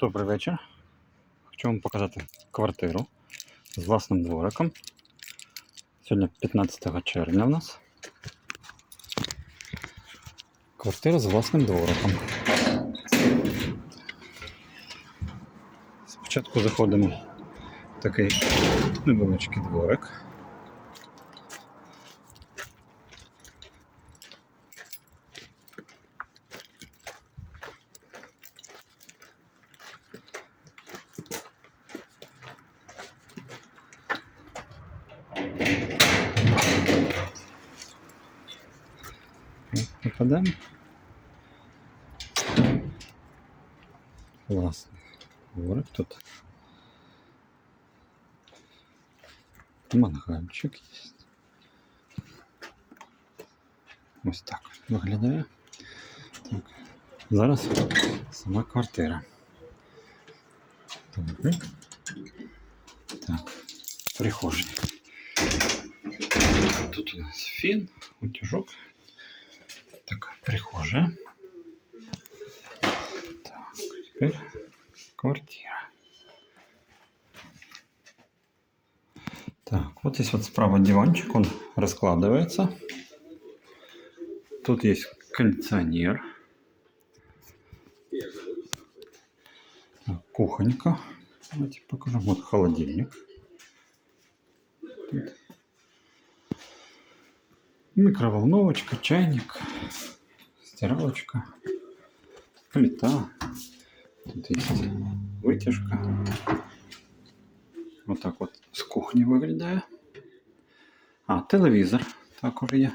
Добрий вечір. Хочу вам показати квартиру з власним двориком. Сьогодні 15 червня у нас. Квартира з власним двориком. Спочатку заходимо в такий невеличкий дворик. Попадемо. Класно. Дворик тут. Мангальчик є. Ось так виглядає. Так. Зараз сама квартира. Добре. Так, прихожий. Тут у нас фен, утюжок. Так, прихожая. Так, теперь квартира. Так, вот здесь вот справа диванчик, он раскладывается. Тут есть кондиционер. Кухонька. Давайте покажу. Вот холодильник. Тут Микроволновочка, чайник, стиралочка, плита. Тут есть вытяжка. Вот так вот з кухні виглядає. А, телевізор також є.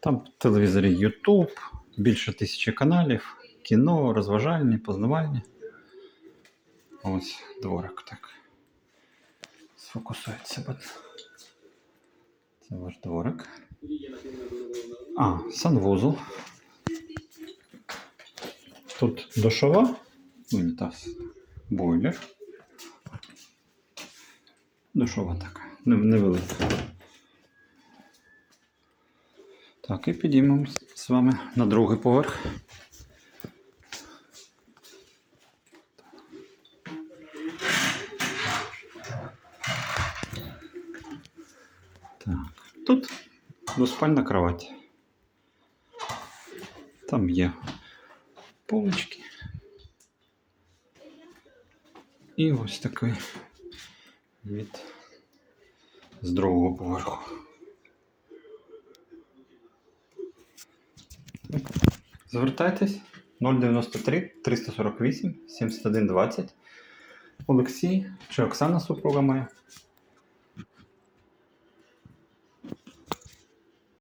Там в телевізорі YouTube, більше тисячі каналів, кіно, розважальні, познавальні. Ось дворик так. Сфокусується. Це ваш дворик. А, санвузол. Тут душова, унітаз, бойлер. Душова така, невелика. Так, і підіймемо з вами на другий поверх. Так, тут двоспальна кровать. Там є полочки. І ось такий від з другого поверху. Звертайтесь 093 348 71 20. Олексій чи Оксана супруга моя.